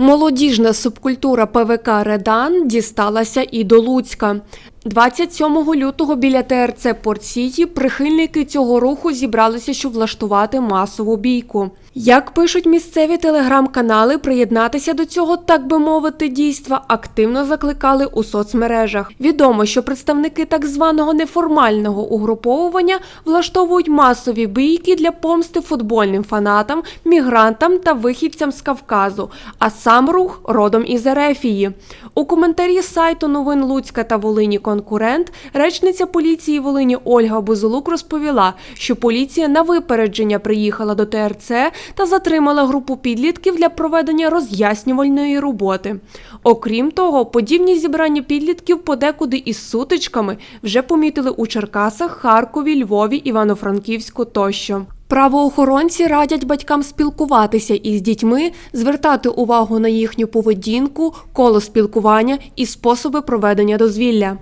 Молодіжна субкультура ПВК Редан дісталася і до Луцька. 27 лютого біля ТРЦ Порт-Сіті прихильники цього руху зібралися, щоб влаштувати масову бійку. Як пишуть місцеві телеграм-канали, приєднатися до цього, так би мовити, дійства активно закликали у соцмережах. Відомо, що представники так званого неформального угруповування влаштовують масові бійки для помсти футбольним фанатам, мігрантам та вихідцям з Кавказу, а сам рух родом із Ерефії. У коментарі сайту новин Луцька та Волині конкурент речниця поліції Волині Ольга Бузулук розповіла, що поліція на випередження приїхала до ТРЦ та затримала групу підлітків для проведення роз'яснювальної роботи. Окрім того, подібні зібрання підлітків подекуди із сутичками вже помітили у Черкасах, Харкові, Львові, Івано-Франківську тощо. Правоохоронці радять батькам спілкуватися із дітьми, звертати увагу на їхню поведінку, коло спілкування і способи проведення дозвілля.